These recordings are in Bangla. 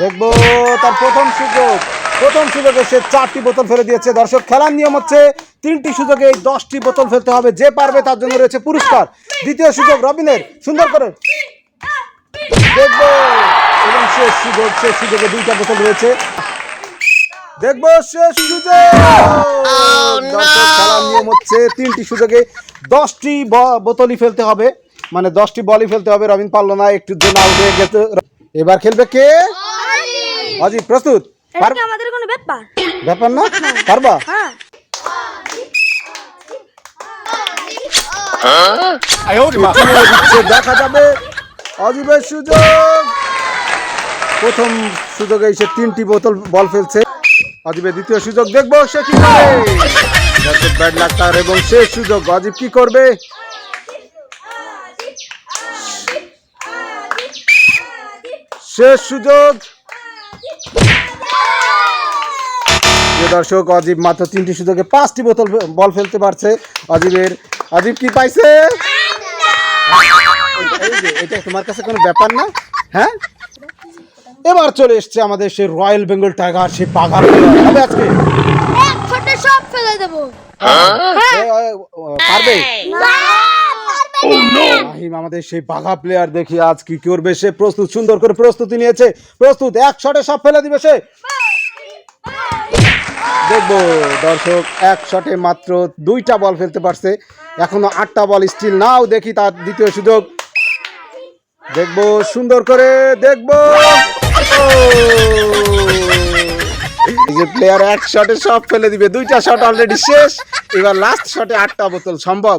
দেখব তার প্রথম সুযোগ। প্রথম সুযোগে সে চারটি বোতল ফেলে দিয়েছে। দর্শক খেলার নিয়ম হচ্ছে তিনটি সুযোগে এই দশটি বোতল ফেলতে হবে। যে পারবে তার জন্য রয়েছে পুরস্কার। দ্বিতীয় সুযোগ রবিনের সুন্দর করে দেখব। এবং শেষ সুযোগ শেষ সুযোগে দুইটা বোতল রয়েছে। দেখব শেষ সুযোগ। দর্শক, খেলার নিয়ম হচ্ছে তিনটি সুযোগে দশটি বোতলই ফেলতে হবে। মানে দশটি বলই ফেলতে হবে। রবিন পারল না একটু জন্য আউট হয়ে গেছে। এবার খেলবে কে? অজিত প্রস্তুত? এটা কি আমাদের কোনো ব্যাপার? ব্যাপার না? পারবা? হ্যাঁ। এখানে দিচ্ছে, দেখা যাবে অজীবের সুযোগ। প্রথম সুযোগে এসে তিনটি বোতল বল ফেলছে। অজীবের দ্বিতীয় সুযোগ দেখব সে কি করে? ব্যাড লাক তার এবং শেষ সুযোগ। অজীব কি করবে? শেষ সুযোগ। দর্শক অজীব মাত্র তিনটি সুযোগে পাঁচটি বোতল বল ফেলতে পারছে অজীবের। অজীব কি পাইছে? এটা তোমার কাছে কোনো ব্যাপার না? হ্যাঁ? এবার চলে এসছে আমাদের সেই রয়্যাল বেঙ্গল টাইগার সেই পাগার হবে আজকে সব ফেলে দেবো। এ, এ, পারবে? রাহিম আমাদের সেই বাঘা প্লেয়ার দেখি আজ কি করবে? সে প্রস্তুত সুন্দর করে প্রস্তুতি নিয়েছে। প্রস্তুত এক শটে সব ফেলে দিবে সে। দেখব, দর্শক, এক শটে মাত্র দুইটা বল ফেলতে পারছে। এখনও আটটা বল স্টিল নাও দেখি তার দ্বিতীয় সুযোগ। দেখব, সুন্দর করে দেখব। যে প্লেয়ার এক শটে সব ফেলে দিবে, দুইটা শট অলরেডি শেষ। এবার লাস্ট শটে আটটা বোতল, সম্ভব?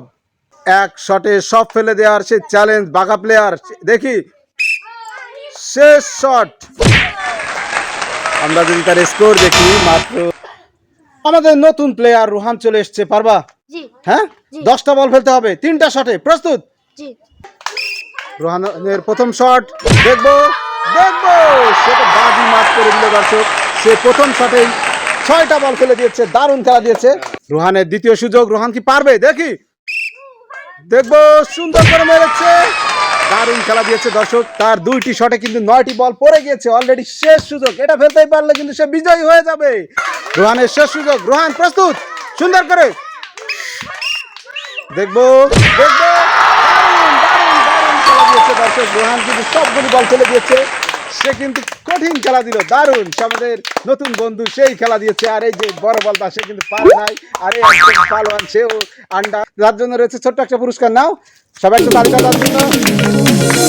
এক শটে সব ফেলে দেওয়ার সে চ্যালেঞ্জ বাঘা প্লেয়ার দেখি। শেষ শট। আমরা যদি তার স্কোর দেখি, মাত্র আমাদের নতুন প্লেয়ার রোহান চলে এসছে পারবা? হ্যাঁ? দশটা বল ফেলতে হবে তিনটা শটে প্রস্তুত? রোহানের প্রথম শট দেখব দেখব। সেটা বাজি মাত করে দিল দর্শক। সে প্রথম শটেই ছয়টা বল ফেলে দিয়েছে দারুণ খেলা দিয়েছে। রোহানের দ্বিতীয় সুযোগ রোহান কি পারবে? দেখি। দেখব সুন্দর করে মেরেছে। দারুণ খেলা দিয়েছে দর্শক। তার দুইটি শটে কিন্তু নয়টি বল পড়ে গিয়েছে অলরেডি শেষ সুযোগ। এটা ফেলতেই পারলে কিন্তু সে বিজয়ী হয়ে যাবে। রোহানের শেষ সুযোগ রোহান প্রস্তুত। সুন্দর করে। দেখব দেখব। বল দিয়েছে। সে কিন্তু কঠিন খেলা দিল, দারুণ। নতুন বন্ধু সেই খেলা দিয়েছে। যে বড় সে কিন্তু নাই। ছোট্ট একটা পুরস্কার। নাও, সবাই একটু তালিকা দেওয়ার জন্য